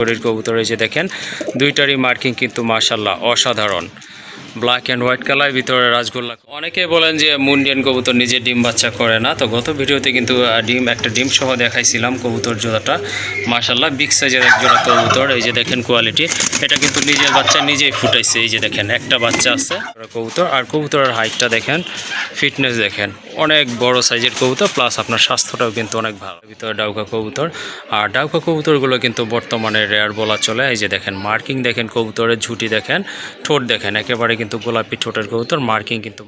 শরীর কবুতর এই যে দেখেন, দুইটারই মার্কিং কিন্তু মার্শাল্লাহ অসাধারণ। ব্ল্যাক অ্যান্ড হোয়াইট কালার ভিতরে রাজগোল্লা অনেকে বলেন যে মুন্ডিয়ান কবুতর নিজে ডিম বাচ্চা করে না। তো গত ভিডিওতে কিন্তু ডিম, একটা ডিম সহ দেখাইছিলাম কবুতর জোড়াটা। মার্শাল্লাহ বিগ সাইজের এক জোড়া কবুতর। এই যে দেখেন কোয়ালিটি এটা কিন্তু নিজের বাচ্চা নিজেই ফুটাইছে, এই যে দেখেন, একটা বাচ্চা আছে। কবুতর, আর কবুতরের হাইটটা দেখেন ফিটনেস দেখেন। অনেক বড় সাইজের কবুতর প্লাস আপনার স্বাস্থ্যটাও কিন্তু অনেক ভালো। ভিতরে ডাউকা কবুতর, আর ডাউকা কবুতরগুলো কিন্তু বর্তমানে রেয়ার বলা চলে। এই যে দেখেন মার্কিং দেখেন কবুতরের ঝুঁটি দেখেন, ঠোঁট দেখেন, একেবারে কিন্তু গোলাপি ঠোঁটের কবুতর মার্কিং কিন্তু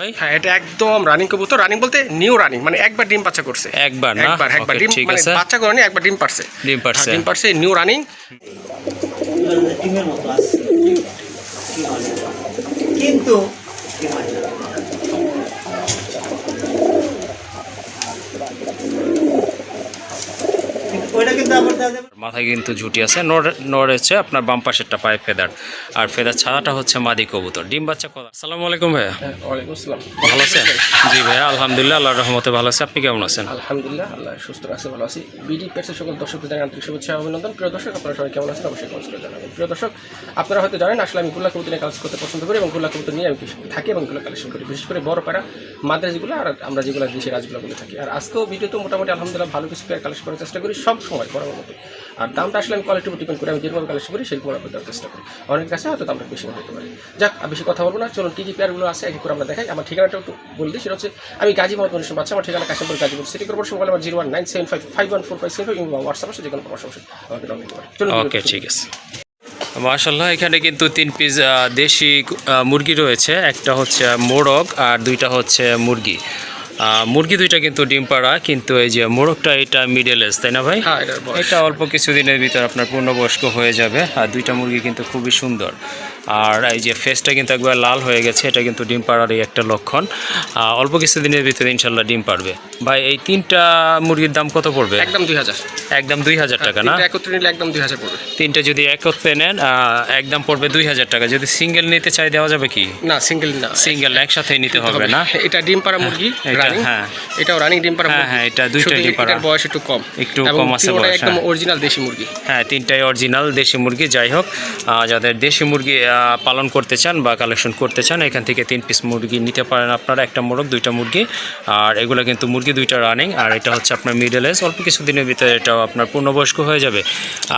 ভাই। হ্যাঁ এটা একদম রানিং কবুতর। রানিং বলতে নিউ রানিং মানে একবার ডিম বাচ্চা করছে। একবার না? একবার একবার ডিম ঠিক মানে আছে। বাচ্চা করেনি একবার ডিম পারছে। ডিম পারছে। হ্যাঁ, ডিম পারছে নিউ রানিং ডিমের মতো আছে। কিন্তু ডিম হয় না। কিন্তু ওইটা কিন্তু আবার দেওয়া যাবে মাথায় কিন্তু ঝুঁটি আছে। নর নর হচ্ছে আপনার বাম পাশেরটা পায়ে ফেদার। আর ফেদার ছাড়াটা হচ্ছে মাদি কবুতর। ডিম বাচ্চা কথা আসসালামু আলাইকুম ভাইয়া। ওয়ালাইকুম আসসালাম। ভালো আছেন? জি ভাইয়া আলহামদুলিল্লাহ আল্লাহর রহমতে ভালো আছে। আপনি কেমন আছেন? আলহামদুলিল্লাহ আল্লাহ সুস্থ আছে ভালো আছি। বিডি পেটসের সকল দর্শকদের জানাই আন্তরিক শুভেচ্ছা ও অভিনন্দন। প্রিয় দর্শক আপনারা সবাই কেমন আছেন? অবশ্যই কমেন্ট করে জানাবেন। প্রিয় দর্শক আপনারা হয়তো জানেন আসলে আমি গুল্লা কবুতর নিয়ে কাজ করতে পছন্দ করি এবং গুল্লা কবুতর নিয়ে আমি থাকি এবংগুলো কালেকশন করি। বিশেষ করে বড় পাড়া মাদ্রাজগুলো আর আমরা যেগুলো দেশের রাজগুলো বলে থাকি। আর আজকেও ভিডিওতে মোটামুটি আলহামদুলিল্লাহ ভালো কিছু পেয়ার কালেকশন করার চেষ্টা করি। সব সময় বরাবর মতো। আর দামটা আসলে আমি কোয়ালিটির উপর করি আমি যেরকম কালেকশন করি সেরকম আমরা দেওয়ার চেষ্টা করি। অনেক কাছে হয়তো দামটা বেশি হতে পারে। যাক, আর বেশি কথা বলব না। চলুন, কী কী পেয়ারগুলো আছে, এক করে আমরা দেখাই। আমার ঠিকানাটা একটু বলে দিই, সেটা হচ্ছে, আমি গাজী মোহাম্মদ মনীষ বাচ্চা আমার ঠিকানা Kashimpur, Gazipur city corporation mobile আমার zero one nine seven five five one four five seven এবং হোয়াটসঅ্যাপ আছে যে কোনো অবশ্যই আমাকে নক দিতে পারে চলুন ওকে ঠিক আছে। মাশাল্লাহ এখানে কিন্তু তিন পিস দেশি মুরগি রয়েছে। একটা হচ্ছে মোরগ আর দুইটা হচ্ছে মুরগি। মুরগি দুইটা কিন্তু ডিম পাড়া কিন্তু এই যে মোরগটা এটা মিডল এজ তাই না ভাই? হ্যাঁ এটা অল্প কিছুদিনের ভিতর আপনার পূর্ণবয়স্ক হয়ে যাবে আর দুইটা মুরগি কিন্তু খুবই সুন্দর। আর এই যে ফেসটা কিন্তু একবার লাল হয়ে গেছে এটা কিন্তু ডিম পাড়ারই একটা লক্ষণ। অল্প কিছুদিনের ভিতরে ইনশাল্লাহ ডিম পারবে ভাই এই তিনটা মুরগির দাম কত পড়বে? একদম দুই হাজার। একদম দুই হাজার টাকা না? একত্রে নিলে একদম দুই হাজার পড়বে। তিনটা যদি একত্রে নেন একদম পড়বে দুই হাজার টাকা। যদি সিঙ্গেল নিতে চাই দেওয়া যাবে কি? না সিঙ্গেল না। সিঙ্গেল একসাথে নিতে হবে না? এটা ডিম পাড়া মুরগি হ্যাঁ। এটাও রানিং ডিম পাড়া হ্যাঁ, হ্যাঁ, এটা দুইটা ডিম পাড়া। বয়স একটু কম। একটু কম আছে বয়স, একদম হ্যাঁ। অরিজিনাল দেশি মুরগি। হ্যাঁ তিনটাই অরিজিনাল দেশি মুরগি। যাই হোক যাদের দেশি মুরগি পালন করতে চান বা কালেকশন করতে চান এখান থেকে তিন পিস মুরগি নিতে পারেন আপনারা একটা মোরগ দুইটা মুরগি। আর এগুলো কিন্তু মুরগি দুইটা রানিং আর এটা হচ্ছে আপনার মিডল এজ অল্প কিছু দিনের ভিতরে এটাও আপনার পূর্ণবয়স্ক হয়ে যাবে।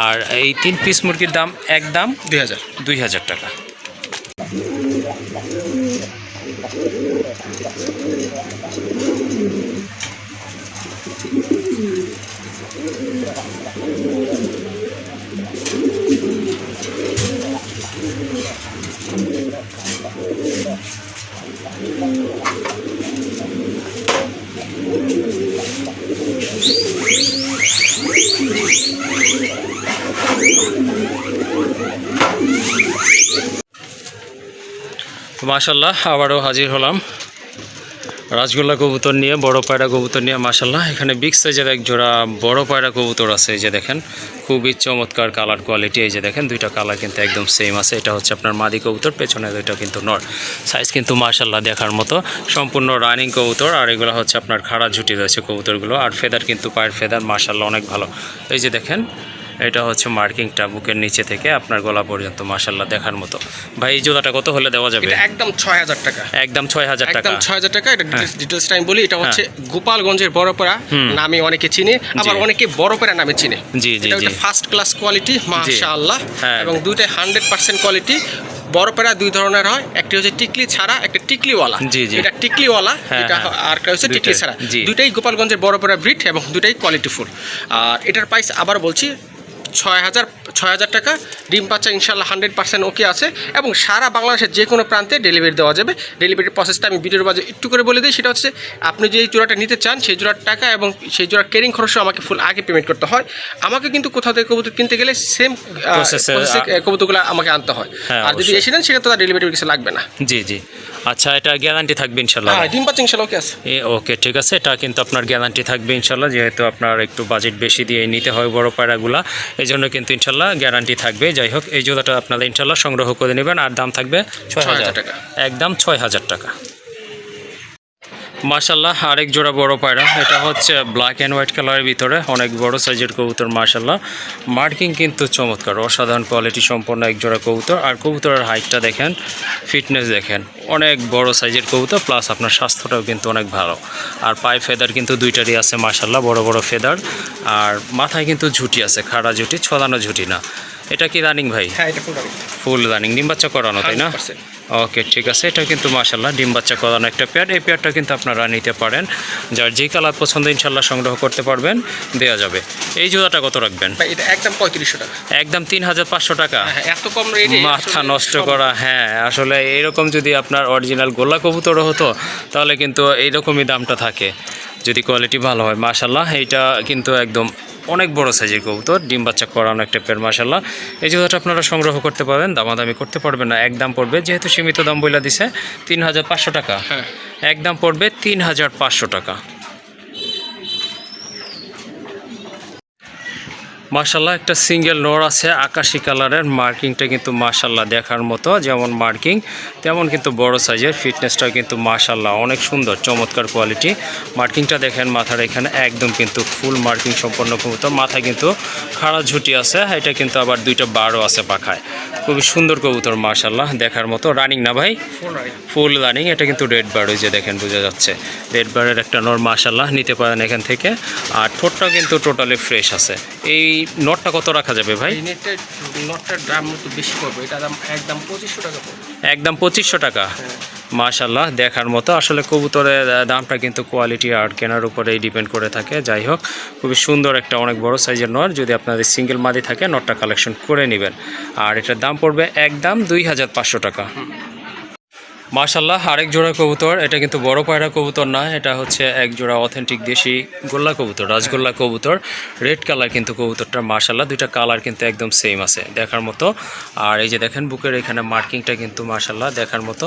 আর এই তিন পিস মুরগির দাম এক দাম দুই হাজার। দুই হাজার টাকা। মাশাল্লাহ আবারও হাজির হলাম। রাজগোল্লা কবুতর নিয়ে, বড় পায়রা কবুতর নিয়ে মাশাল্লাহ এখানে বিগ সাইজের এক জোড়া বড় পায়রা কবুতর আছে, এই যে দেখেন। খুবই চমৎকার কালার কোয়ালিটি এই যে দেখেন, দুইটা কালার কিন্তু একদম সেম আছে। এটা হচ্ছে আপনার মাদি কবুতর, পেছনে দুইটা কিন্তু নর। সাইজ কিন্তু মাশাল্লাহ দেখার মতো। সম্পূর্ণ রানিং কবুতর, আর এগুলো হচ্ছে আপনার খাড়া ঝুটি রয়েছে কবুতরগুলো। আর ফেদার কিন্তু পায়ের ফেদার মাশাল্লাহ অনেক ভালো। এই যে দেখেন এটা হচ্ছে মার্কিংটা বুকের নিচে থেকে আপনার গলা পর্যন্ত মাশাল্লাহ দেখার মতো। ভাই এই জোড়াটা কত হলে দেওয়া যাবে? একদম ছয় হাজার টাকা। একদম ছয় হাজার টাকা। একদম ছয় হাজার টাকা এটা হ্যাঁ। ডিটেলসটা আমি বলি এটা হচ্ছে গোপালগঞ্জের বড়পাড়া নামে অনেকে চিনে আবার অনেকে বড়পাড়া নামে চিনে। জি, জি, এটা ফার্স্ট ক্লাস কোয়ালিটি মাশাআল্লাহ। হ্যাঁ। এবং দুইটাই হান্ড্রেড পার্সেন্ট কোয়ালিটি বড়পাড়া দুই ধরনের হয় একটি হচ্ছে টিকলি ছাড়া একটা টিকলিওয়ালা। জি, জি। এটা টিকলিওয়ালা হ্যাঁ, এটা হ্যাঁ। আর একটা হচ্ছে টিকলি ছাড়া। জি। দুইটাই গোপালগঞ্জের বড়পাড়া ব্রিড এবং দুইটাই কোয়ালিটিফুল আর এটার প্রাইস আবার বলছি ছয় হাজার ছয় হাজার টাকা। ডিম বাচ্চা ইনশাল্লাহ হান্ড্রেড পার্সেন্ট ওকে আছে। এবং সারা বাংলাদেশের যে কোনো প্রান্তে ডেলিভারি দেওয়া যাবে। ডেলিভারির প্রসেসটা আমি ভিডিওর মাঝে একটু করে বলে দিই। সেটা হচ্ছে আপনি যে জোড়াটা নিতে চান সেই জোড়ার টাকা এবং সেই জোড়ার কেরিং খরচও আমাকে ফুল আগে পেমেন্ট করতে হয়। আমাকে কিন্তু কোথাও থেকে কবুতর কিনতে গেলে সেম কবুতরগুলো আমাকে আনতে হয়। হ্যাঁ, আর যদি এসে নেন সেটা তো ডেলিভারি কিছু লাগবে না। জি জি। আচ্ছা এটা গ্যারান্টি থাকবে ইনশাল্লাহ? হ্যাঁ ডিম বাচ্চা ইনশাল্লাহ ওকে আছে। ওকে ঠিক আছে। এটা কিন্তু আপনার গ্যারান্টি থাকবে ইনশাল্লাহ। যেহেতু আপনার একটু বাজেট বেশি দিয়ে নিতে হয় বড় পায়রাগুলা এই জন্য কিন্তু ইনশাল্লাহ গ্যারান্টি থাকবে। যাই হোক এই জোড়াটা আপনারা ইনশাল্লাহ সংগ্রহ করে নেবেন আর দাম থাকবে ছয় হাজার টাকা। একদম ছয় হাজার টাকা। মাশাল্লাহ আরেক জোড়া বড় পায়রা। এটা হচ্ছে ব্ল্যাক অ্যান্ড হোয়াইট কালারের ভিতরে, অনেক বড় সাইজের কবুতর মাশাল্লাহ মার্কিং কিন্তু চমৎকার, অসাধারণ কোয়ালিটি সম্পন্ন এক জোড়া কবুতর। আর কবুতরের হাইটটা দেখেন ফিটনেস দেখেন, অনেক বড় সাইজের কবুতর প্লাস আপনার স্বাস্থ্যটাও কিন্তু অনেক ভালো। আর পায়ে ফেদার কিন্তু দুইটারই আছে মাশাল্লাহ বড় বড় ফেদার আর মাথায় কিন্তু ঝুটি আছে, খাড়া ঝুটি ছদানো ঝুটি না। এটা কি রানিং ভাই? হ্যাঁ এটা ফুল রানিং ফুল রানিং ডিম বাচ্চা করানো তাই না? ওকে ঠিক আছে এটা কিন্তু মাশাল্লাহ ডিম বাচ্চা করানো একটা পেয়ার এই পেয়ারটা কিন্তু আপনারা নিতে পারেন। যার যেই কালার পছন্দ ইনশাল্লাহ সংগ্রহ করতে পারবেন দেওয়া যাবে। এই জোড়াটা কত রাখবেন? এটা একদম পঁয়ত্রিশশো টাকা। একদম তিন হাজার পাঁচশো টাকা? হ্যাঁ এত কম রেটে মাথা নষ্ট করা হ্যাঁ আসলে এরকম যদি আপনার অরিজিনাল গোল্লা কবুতরও হতো তাহলে কিন্তু এইরকমই দামটা থাকে। যদি কোয়ালিটি ভালো হয় মাশাল্লাহ এইটা কিন্তু একদম অনেক বড় সাইজের কবুতর ডিম বাচ্চা করানো একটা পেয়ার মাসাল্লাহ এই জুতাটা আপনারা সংগ্রহ করতে পারেন দামাদামি করতে পারবেন না এক দাম পড়বে যেহেতু সীমিত দাম বইলা দিছে তিন হাজার পাঁচশো টাকা। হ্যাঁ। এক দাম পড়বে তিন হাজার পাঁচশো টাকা। মাশাল্লাহ একটা সিঙ্গেল নোর আছে, আকাশি কালারের, মার্কিংটা কিন্তু মার্শাল্লাহ দেখার মতো, যেমন মার্কিং, তেমন কিন্তু বড় সাইজের, ফিটনেসটাও কিন্তু মার্শাল্লাহ অনেক সুন্দর, চমৎকার কোয়ালিটি। মার্কিংটা দেখেন, মাথার এখানে একদম কিন্তু ফুল মার্কিং সম্পন্ন কবুতর, মাথায় কিন্তু খাড়া ঝুটি আছে, এটা কিন্তু আবার দুইটা বারও আছে পাখায়। খুবই সুন্দর কবুতর মাশাল্লাহ দেখার মতো। রানিং না ভাই? ফুল রানিং এটা কিন্তু রেড বার ওই যে দেখেন বোঝা যাচ্ছে। রেড বারের একটা নর মাশাল্লাহ নিতে পারেন এখান থেকে। আর ঠোঁটটাও কিন্তু টোটালি ফ্রেশ আছে। এই নটটা কত রাখা যাবে ভাই? নটটার দাম একটু বেশি পড়বে। এটা দাম একদম পঁচিশশো টাকা একদম পঁচিশশো টাকা। মাশাল্লাহ দেখার মতো। আসলে কবুতরের দামটা কিন্তু কোয়ালিটি আর কেনার উপরেই ডিপেন্ড করে থাকে। যাই হোক খুবই সুন্দর একটা অনেক বড় সাইজের নর। যদি আপনাদের সিঙ্গেল মাদি থাকে নটটা কালেকশন করে নেবেন। আর এটার দাম পড়বে একদম দুই হাজার পাঁচশো টাকা। মাশাল্লাহ আরেক জোড়া কবুতর। এটা কিন্তু বড় পায়রা কবুতর না, এটা হচ্ছে এক জোড়া অথেন্টিক দেশি গোল্লা কবুতর, রাজগোল্লা কবুতর। রেড কালার কিন্তু কবুতরটা মার্শাল্লাহ দুইটা কালার কিন্তু একদম সেম আছে, দেখার মতো। আর এই যে দেখেন, বুকের এখানে মার্কিংটা কিন্তু মার্শাল্লাহ দেখার মতো।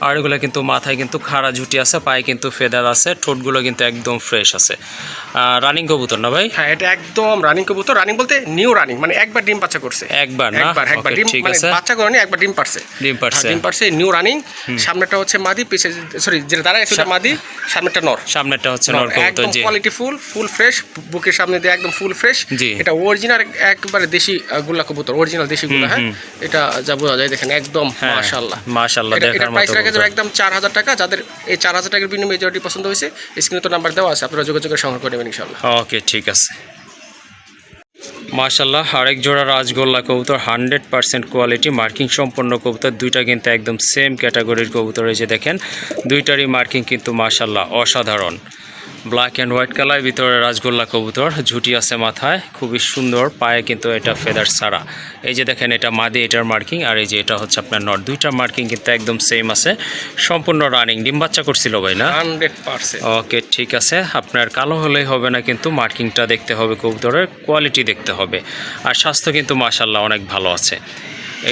আর এগুলো কিন্তু মাথায় কিন্তু খাড়া ঝুটি আছে পায়ে কিন্তু ফেদার আছে ঠোঁটগুলো কিন্তু একদম ফ্রেশ আছে। রানিং কবুতর না ভাই? হ্যাঁ এটা একদম রানিং কবুতর। রানিং বলতে নিউ রানিং মানে একবার ডিম বাচ্চা করছে। একবার না? একবার একবার ডিম ঠিক মানে আছে। বাচ্চা করেনি একবার ডিম পারছে। ডিম পারছে। হ্যাঁ, ডিম পারছে নিউ রানিং সামনেটা হচ্ছে মাদি পিছে সরি যেটা দাঁড়ায় সেটা মাদি সামনেটা নর। সামনেটা হচ্ছে নর কবুতর একদম জি। কোয়ালিটি ফুল ফুল ফ্রেশ বুকের সামনে দিয়ে একদম ফুল ফ্রেশ এটা অরিজিনাল একবারে দেশি গুল্লা কবুতর অরিজিনাল দেশি গুল্লা হ্যাঁ? এটা যা বোঝা যায় দেখেন একদম হ্যাঁ, মাশাআল্লাহ। মাশাআল্লাহ দেখার মতো যাবে একদম চার হাজার টাকা, যাদের এই চার হাজার টাকার বিনিময়ে মেজরিটি পছন্দ হয়েছে, স্ক্রিনে তো নাম্বার দেওয়া আছে, আপনারা যোগাযোগের সংগ্রহ করে নেবেন ইনশাল্লাহ ওকে ঠিক আছে। মাশাল্লাহ আরেক জোড়া রাজগোল্লা কবুতর হান্ড্রেড পার্সেন্ট কোয়ালিটি মার্কিং সম্পন্ন কবুতর, দুইটা কিন্তু একদম সেম ক্যাটাগরির কবুতর যে দেখেন। দুইটারই মার্কিং কিন্তু মাশাল্লাহ অসাধারণ। ব্ল্যাক অ্যান্ড হোয়াইট কালার ভিতরে রাজগোল্লা কবুতর ঝুটি আছে মাথায় খুবই সুন্দর পায়ে কিন্তু এটা ফেদার ছাড়া। এই যে দেখেন এটা মাদি এটার মার্কিং আর এই যে এটা হচ্ছে আপনার নট। দুইটা মার্কিং কিন্তু একদম সেম আছে। সম্পূর্ণ রানিং ডিম বাচ্চা করছিল ভাই না হান্ড্রেড পার্সেন্ট ওকে ঠিক আছে। আপনার কালো হলেই হবে না কিন্তু মার্কিংটা দেখতে হবে কবুতরের কোয়ালিটি দেখতে হবে। আর স্বাস্থ্য কিন্তু মাশাল্লাহ অনেক ভালো আছে।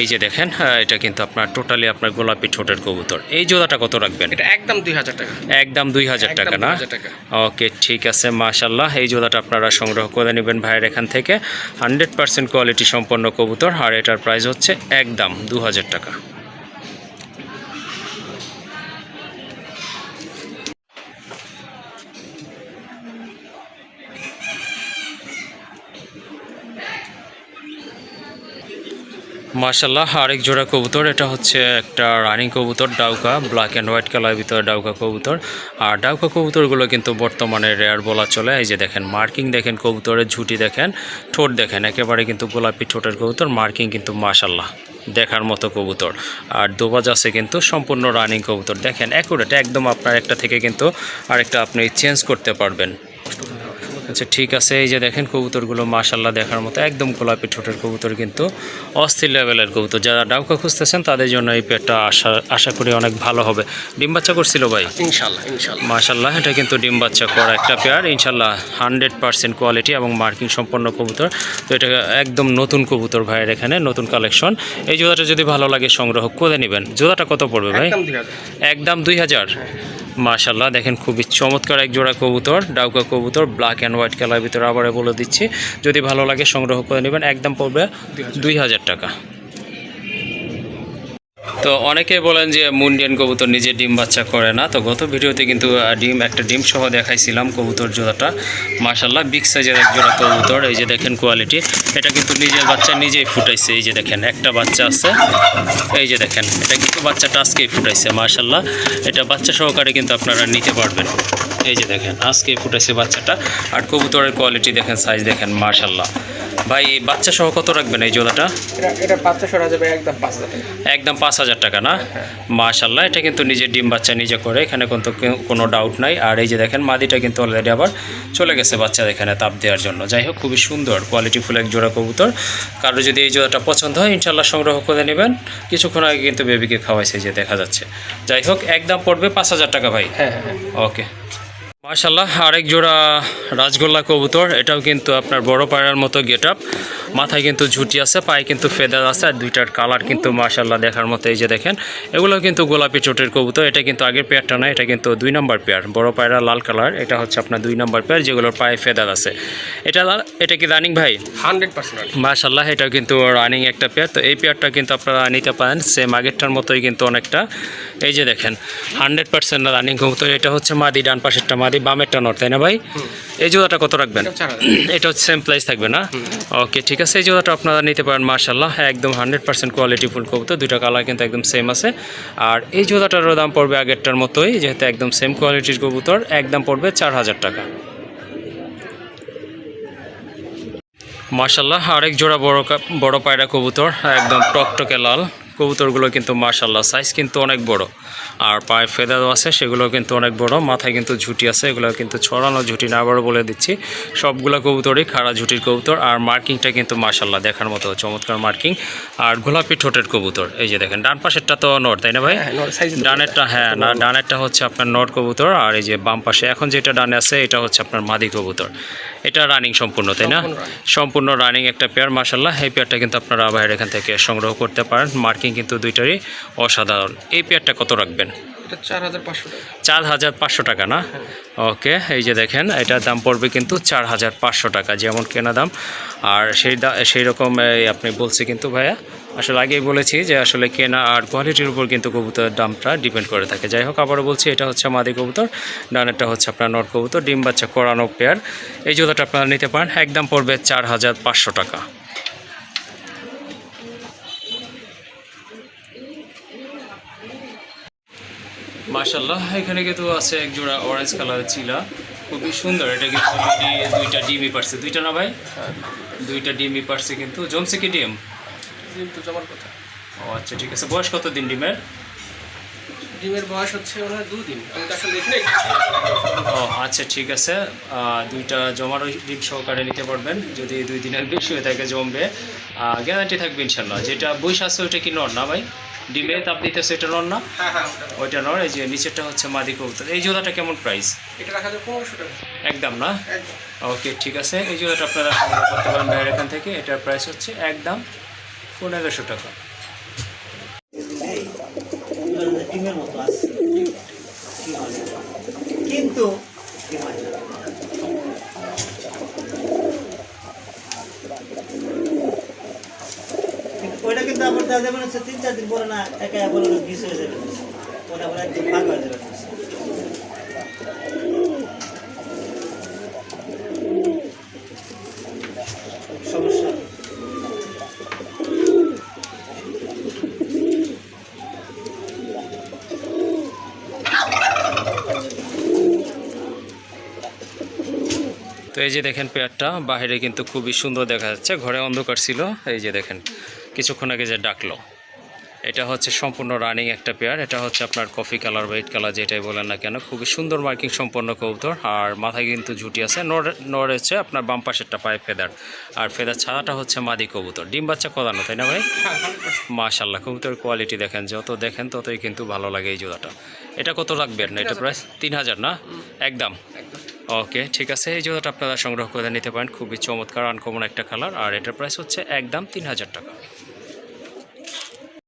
এই যে দেখেন হ্যাঁ, এটা কিন্তু আপনার টোটালি আপনার গোলাপি ঠোঁটের কবুতর। এই জোড়াটা কত রাখবেন? এটা একদম দুই হাজার টাকা। একদম দুই হাজার টাকা না? ওকে ঠিক আছে মাশাল্লাহ এই জোড়াটা আপনারা সংগ্রহ করে নেবেন ভাইয়ের এখান থেকে। হান্ড্রেড পার্সেন্ট কোয়ালিটি সম্পন্ন কবুতর আর এটার প্রাইস হচ্ছে একদম দু হাজার টাকা। মাশাল্লাহ আরেক জোড়া কবুতর, এটা হচ্ছে একটা রানিং কবুতর, ডাউকা ব্ল্যাক অ্যান্ড হোয়াইট কালার ভিতরে ডাউকা কবুতর। আর ডাউকা কবুতরগুলো কিন্তু বর্তমানে রেয়ার বলা চলে, এই যে দেখেন মার্কিং দেখেন, কবুতরের ঝুটি দেখেন, ঠোঁট দেখেন, একেবারে কিন্তু গোলাপি ঠোঁটের কবুতর মার্কিং কিন্তু মাশাল্লাহ দেখার মতো কবুতর। আর দোবাজ আছে কিন্তু সম্পূর্ণ রানিং কবুতর, দেখেন অ্যাকুরেট একদম আপনার একটা থেকে কিন্তু আরেকটা আপনি চেঞ্জ করতে পারবেন। আচ্ছা ঠিক আছে। এই যে দেখেন কবুতরগুলো মাশাল্লাহ দেখার মতো একদম গোলাপি ঠোঁটের কবুতর কিন্তু অস্থির লেভেলের কবুতর। যারা ডাউকা খুঁজতেছেন তাদের জন্য এই পেটটা আশা আশা করি অনেক ভালো হবে। ডিম বাচ্চা করছিল ভাই? ইনশাল্লাহ ইনশাল্লাহ মাশাল্লাহ এটা কিন্তু ডিম বাচ্চা করা একটা পেয়ার। ইনশাল্লাহ হান্ড্রেড পার্সেন্ট কোয়ালিটি এবং মার্কিং সম্পন্ন কবুতর। তো এটা একদম নতুন কবুতর ভাইয়ের এখানে নতুন কালেকশন। এই জোড়াটা যদি ভালো লাগে সংগ্রহ করে নেবেন। জোড়াটা কত পড়বে ভাই? একদম দুই হাজার। একদম দুই হাজার? মাশাল্লাহ দেখেন খুবই চমৎকার এক জোড়া কবুতর, ডাউকা কবুতর ব্ল্যাক অ্যান্ড হোয়াইট কালার ভিতরে আবার বলে দিচ্ছি। যদি ভালো লাগে সংগ্রহ করে নেবেন, একদম পড়বে দুই হাজার টাকা। তো অনেকে বলেন যে মুন্ডিয়ান কবুতর নিজে ডিম বাচ্চা করে না। তো গত ভিডিওতে কিন্তু ডিম, একটা ডিম সহ দেখাইছিলাম কবুতর জোড়াটা। মাশাল্লাহ বিগ সাইজের এক জোড়া কবুতর, এই যে দেখেন কোয়ালিটি এটা কিন্তু নিজের বাচ্চা নিজেই ফুটাইছে, এই যে দেখেন, একটা বাচ্চা আছে। এই যে দেখেন, এটা কিন্তু বাচ্চাটা আজকেই ফুটাইছে মাশাল্লাহ এটা বাচ্চা সহকারে কিন্তু আপনারা নিতে পারবেন। এই যে দেখেন, আজকেই ফুটাইছে বাচ্চাটা। আর কবুতরের কোয়ালিটি দেখেন সাইজ দেখেন মাশাল্লাহ ভাই বাচ্চা সহ কত রাখবেন এই জোড়াটা? এটা বাচ্চা যাবে একদম পাঁচ হাজার টাকা। একদম পাঁচ হাজার টাকা না? মাশাল্লাহ এটা কিন্তু নিজের ডিম বাচ্চা নিজে করে এখানে কিন্তু কোনো ডাউট নাই। আর এই যে দেখেন মাদিটা কিন্তু অলরেডি আবার চলে গেছে বাচ্চা এখানে তাপ দেওয়ার জন্য। যাই হোক খুবই সুন্দর কোয়ালিটি ফুল এক জোড়া কবুতর। কারও যদি এই জোড়াটা পছন্দ হয় ইনশাল্লাহ সংগ্রহ করে নেবেন। কিছুক্ষণ আগে কিন্তু বেবিকে খাওয়াইছে যে দেখা যাচ্ছে। যাই হোক একদম পড়বে পাঁচ হাজার টাকা ভাই। হ্যাঁ হ্যাঁ। হ্যাঁ ওকে মাশাল্লাহ আরেক জোড়া রাজগোল্লা কবুতর এটাও কিন্তু আপনার বড় পায়রার মতো গেট আপ। মাথায় কিন্তু ঝুটি আছে পায়ে কিন্তু ফেদার আছে আর দুইটার কালার কিন্তু মাশাল্লাহ দেখার মতো এই যে দেখেন। এগুলো কিন্তু গোলাপি চোটের কবুতর এটা কিন্তু আগের পেয়ারটা না এটা কিন্তু দুই নম্বর পেয়ার বড় পায়রা লাল কালার এটা হচ্ছে আপনার দুই নম্বর পেয়ার যেগুলোর পায়ে ফেদার আছে। এটা এটা কি রানিং ভাই? হান্ড্রেড পার্সেন্ট মাশাল্লাহ এটাও কিন্তু রানিং একটা পেয়ার তো এই পেয়ারটা কিন্তু আপনারা নিতে পারেন সেম আগেরটার মতোই কিন্তু অনেকটা। এই যে দেখেন হান্ড্রেড পার্সেন্ট রানিং কবুতর এটা হচ্ছে মাদি ডান পাশেরটা মাদি বামেরটা নট তাই না ভাই? এই জোড়াটা কত রাখবেন? এটা এটা হচ্ছে সেম প্রাইস থাকবে না? ওকে ঠিক আছে, এই জুতাটা আপনারা নিতে পারেন মার্শাল্লাহ একদম হান্ড্রেড পার্সেন্ট কোয়ালিটি ফুল কবুতর দুটো কালার কিন্তু একদম সেম আছে। আর এই জোড়াটারও দাম পড়বে আগেরটার মতোই, যেহেতু একদম সেম কোয়ালিটির কবুতর একদম পড়বে চার হাজার টাকা। মার্শাল্লাহ আরেক জোড়া বড় বড় পায়রা কবুতর, একদম টকটকে লাল। কবুতরগুলো কিন্তু মার্শাল্লাহ সাইজ কিন্তু অনেক বড়। আর পায়ে ফেদারও আছে সেগুলো কিন্তু অনেক বড় মাথায় কিন্তু ঝুটি আছে এগুলো কিন্তু ছড়ানো ঝুটি না আবারও বলে দিচ্ছি। সবগুলো কবুতরই খাড়া ঝুটির কবুতর আর মার্কিংটা কিন্তু মার্শাল্লাহ দেখার মতো চমৎকার মার্কিং। আর গোলাপি ঠোঁটের কবুতর এই যে দেখেন ডান পাশেরটা তো নর তাই না ভাই? হ্যাঁ ডানেরটা হ্যাঁ না ডানেরটা হচ্ছে আপনার নট কবুতর আর এই যে বাম পাশে এখন যেটা ডানে আছে এটা হচ্ছে আপনার মাদি কবুতর। এটা রানিং সম্পূর্ণ তাই না? সম্পূর্ণ রানিং একটা পেয়ার মাসাল্লাহ এই পেয়ারটা কিন্তু আপনারা বাইরে এখান থেকে সংগ্রহ করতে পারেন। মার্কিং কিন্তু দুইটারই অসাধারণ। এই পেয়ারটা কত রাখবেন? এটা চার হাজার পাঁচশো টাকা। চার হাজার পাঁচশো টাকা না? ওকে এই যে দেখেন এটার দাম পড়বে কিন্তু চার হাজার পাঁচশো টাকা যেমন কেনা দাম। আর সেই দা সেই রকম এই আপনি বলছি কিন্তু ভাইয়া আসলে আগেই বলেছি যে আসলে কেনা আর কোয়ালিটির উপর কিন্তু কবুতরের দামটা ডিপেন্ড করে থাকে। যাই হোক আবারও বলছি এটা হচ্ছে মাদি কবুতর ডানেরটা হচ্ছে আপনার নর কবুতর ডিম বাচ্চা করানো পেয়ার এই জুতাটা আপনারা নিতে পারেন একদম পড়বে চার হাজার পাঁচশো টাকা। মাশাল্লাহ এখানে কিন্তু আছে এক জোড়া অরেঞ্জ কালারের চিলা। খুবই সুন্দর এটা কিন্তু দুইটা ডিমই পারছে। দুইটা না ভাই? দুইটা ডিমই পারছে কিন্তু। জমছে কি ডিম? কিন্তু জমার কথা। ও আচ্ছা ঠিক আছে। বয়স কত দিন ডিমের? ডিমের বয়স হচ্ছে হয় দুদিন আমি তো আসলে দেখি ও আচ্ছা ঠিক আছে। দুইটা জমার ডিম সহকারে নিতে পারবেন। যদি দুই দিনের বেশি হয়ে থাকে জমবে গ্যারান্টি থাকবে ইনশাল্লাহ যেটা বইস আছে ওইটা কি নর না ভাই? ডিমে তাপ দিতেছে এটা নর না হ্যাঁ হ্যাঁ। ওইটা নর এই যে নিচেরটা হচ্ছে মাদি কবুতর এই জোড়াটা কেমন প্রাইস এটা রাখা পনেরোশো টাকা একদম না ওকে ঠিক আছে এই জোড়াটা আপনারা সংগ্রহ করতে পারেন বাইরের এখান থেকে এটার প্রাইস হচ্ছে একদম পনেরোশো টাকা কিন্তু কি হয় না। কিন্তু ওইটা কিন্তু আবার দেওয়া যাবে না সে তিন চার দিন পরে না একা বলে বিষ হয়ে যাবে। ওটা আবার সমস্যা। তো এই যে দেখেন পেয়ারটা, বাইরে কিন্তু খুবই সুন্দর দেখা যাচ্ছে, ঘরে অন্ধকার ছিল, এই যে দেখেন। কিছুক্ষণ আগে যে ডাকলো এটা হচ্ছে সম্পূর্ণ রানিং একটা পেয়ার এটা হচ্ছে আপনার কফি কালার হোয়াইট কালার যেটাই বলেন না কেন খুবই সুন্দর মার্কিং সম্পন্ন কবুতর আর মাথায় কিন্তু ঝুটি আছে নর নর হচ্ছে আপনার বাম পাশেরটা পায়ে ফেদার আর ফেদার ছাড়াটা হচ্ছে মাদি কবুতর ডিম বাচ্চা কদানো তাই না ভাই? মাশাল্লাহ কবুতরের কোয়ালিটি দেখেন যত দেখেন ততই কিন্তু ভালো লাগে এই জোড়াটা এটা কত রাখবেন এটা প্রাইস তিন হাজার না? একদম একদম। ওকে ঠিক আছে এই জোড়াটা আপনারা সংগ্রহ করে নিতে পারেন খুবই চমৎকার আনকমন একটা কালার আর এটার প্রাইস হচ্ছে একদম তিন হাজার টাকা।